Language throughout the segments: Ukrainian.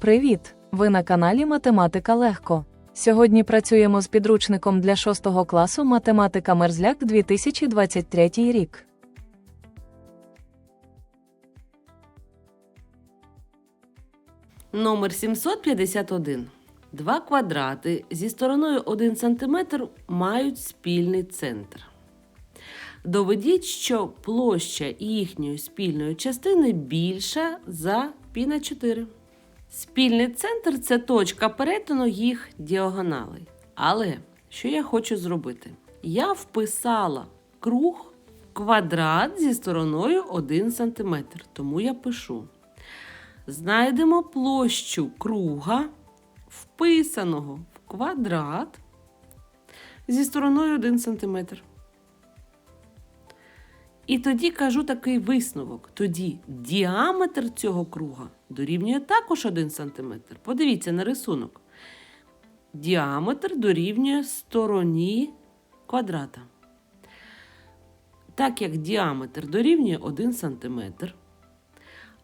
Привіт! Ви на каналі Математика Легко. Сьогодні працюємо з підручником для 6 класу Математика Мерзляк 2023 рік. Номер 751. Два квадрати зі стороною 1 см мають спільний центр. Доведіть, що площа їхньої спільної частини більша за пі на 4. Спільний центр це точка перетину їх діагоналей. Але що я хочу зробити? Я вписала круг квадрат зі стороною 1 см. Тому я пишу. Знайдемо площу круга, вписаного в квадрат зі стороною 1 см. І тоді кажу такий висновок. Тоді діаметр цього круга дорівнює також 1 см. Подивіться на рисунок. Діаметр дорівнює стороні квадрата. Так як діаметр дорівнює 1 см,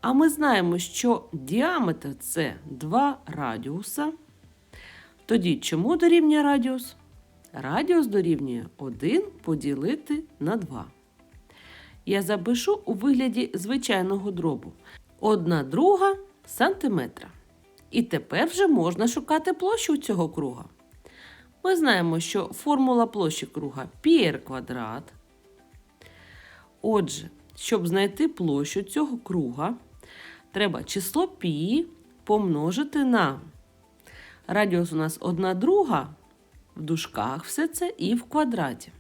а ми знаємо, що діаметр це 2 радіуса. Тоді чому дорівнює радіус? Радіус дорівнює 1 поділити на 2. Я запишу у вигляді звичайного дробу. 1 друга сантиметра. І тепер вже можна шукати площу цього круга. Ми знаємо, що формула площі круга πr квадрат. Отже, щоб знайти площу цього круга, треба число π помножити на радіус у нас 1 друга, в дужках все це і в квадраті.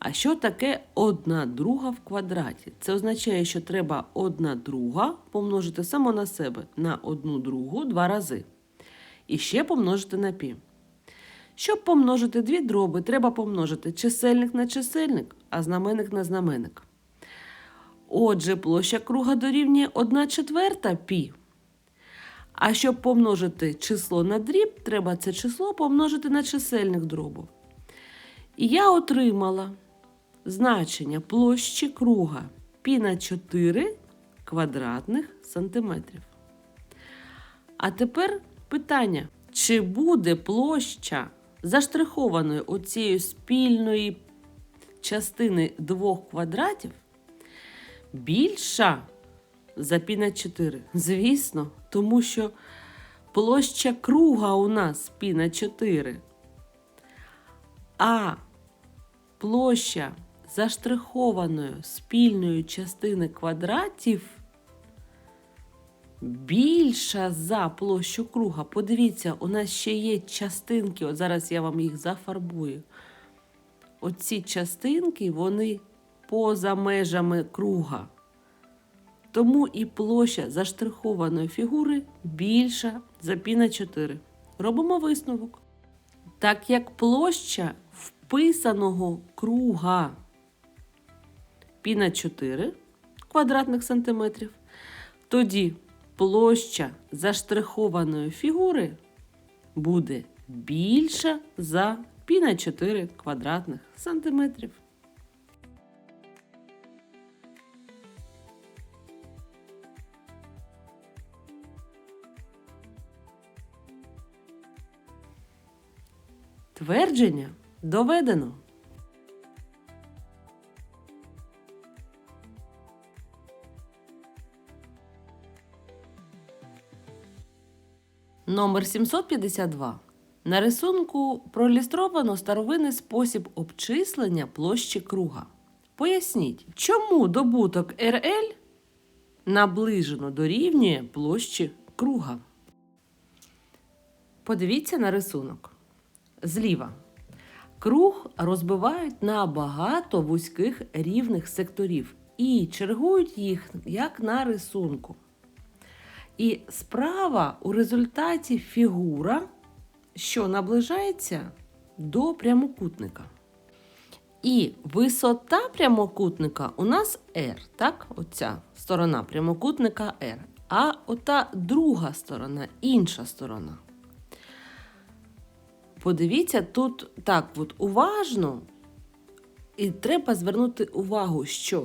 А що таке 1 друга в квадраті? Це означає, що треба 1 друга помножити само на себе на 1 другу два рази. І ще помножити на пі. Щоб помножити дві дроби, треба помножити чисельник на чисельник, а знаменник на знаменник. Отже, площа круга дорівнює 1 четверта пі. А щоб помножити число на дріб, треба це число помножити на чисельник дробу. І я отримала значення площі круга пі на 4 квадратних сантиметрів. А тепер питання: чи буде площа заштрихованої оцією спільної частини двох квадратів більша за пі на 4? Звісно, тому що площа круга у нас пі на 4. А площа заштрихованої спільної частини квадратів більша за площу круга. Подивіться, у нас ще є частинки, от зараз я вам їх зафарбую. Оці частинки, вони поза межами круга. Тому і площа заштрихованої фігури більша за пі на 4. Робимо висновок. Так як площа вписаного круга пі на 4 квадратних сантиметрів, тоді площа заштрихованої фігури буде більша за пі на 4 квадратних сантиметрів. Твердження доведено. Номер 752. На рисунку проілюстровано старовинний спосіб обчислення площі круга. Поясніть, чому добуток РЛ наближено дорівнює площі круга. Подивіться на рисунок. Зліва. Круг розбивають на багато вузьких рівних секторів і чергують їх як на рисунку. І справа у результаті фігура, що наближається до прямокутника. І висота прямокутника у нас R, так? Оця сторона прямокутника R. А ота друга сторона, інша сторона. Подивіться, тут так от уважно, і треба звернути увагу, що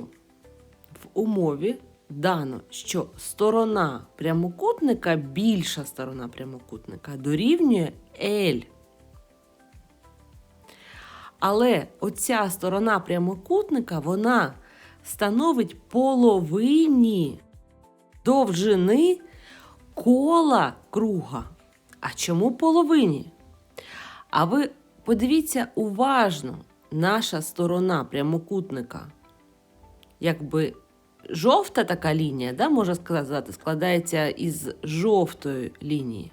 в умові дано, що сторона прямокутника, більша сторона прямокутника, дорівнює L. Але оця сторона прямокутника, вона становить половині довжини кола круга. А чому половині? А ви подивіться уважно, наша сторона прямокутника, якби жовта така лінія, да, можна сказати, складається із жовтої лінії.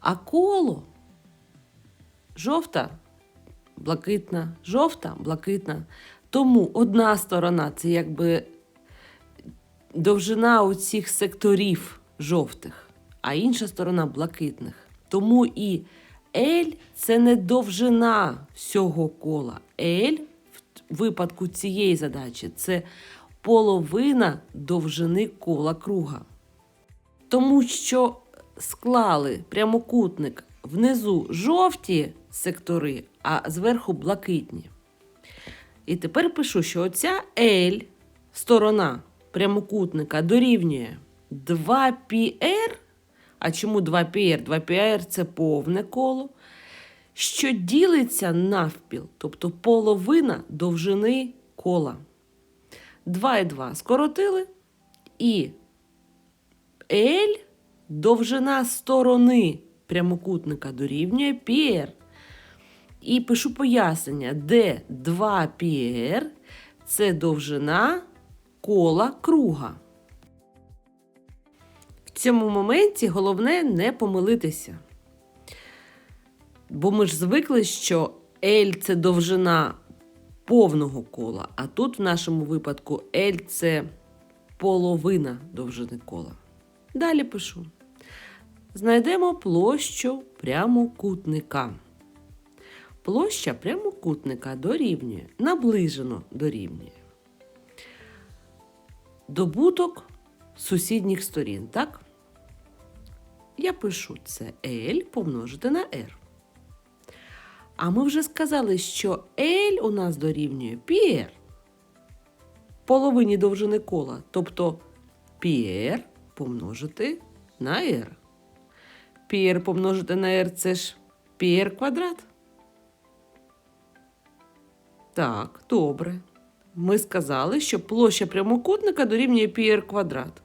А коло жовта, блакитна, жовта, блакитна. Тому одна сторона це якби довжина оцих секторів жовтих, а інша сторона блакитних. Тому і L це не довжина всього кола. L випадку цієї задачі це половина довжини кола круга. Тому що склали прямокутник внизу жовті сектори, а зверху блакитні. І тепер пишу, що оця L сторона прямокутника дорівнює 2πr. А чому 2πr? 2πr це повне коло, що ділиться навпіл, тобто половина довжини кола. 2 і 2 скоротили, і L довжина сторони прямокутника дорівнює πr. І пишу пояснення, де 2πr це довжина кола круга. В цьому моменті головне не помилитися. Бо ми ж звикли, що L це довжина повного кола, а тут в нашому випадку L це половина довжини кола. Далі пишу. Знайдемо площу прямокутника. Площа прямокутника дорівнює, наближено дорівнює. Добуток сусідніх сторін, так? Я пишу це L помножити на R. А ми вже сказали, що L у нас дорівнює πr. Половині довжини кола. Тобто πr помножити на r. πr помножити на r це ж πr квадрат. Так, добре. Ми сказали, що площа прямокутника дорівнює πr квадрат.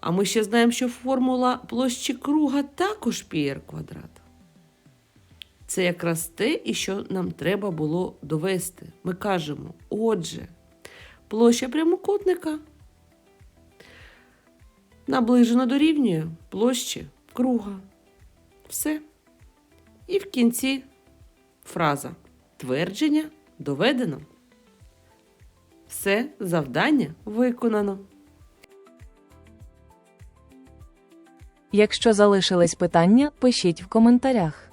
А ми ще знаємо, що формула площі круга також πr квадрат. Це якраз те, і що нам треба було довести. Ми кажемо, отже, площа прямокутника наближено дорівнює площі круга. Все. І в кінці фраза твердження доведено. Все завдання виконано. Якщо залишились питання, пишіть в коментарях.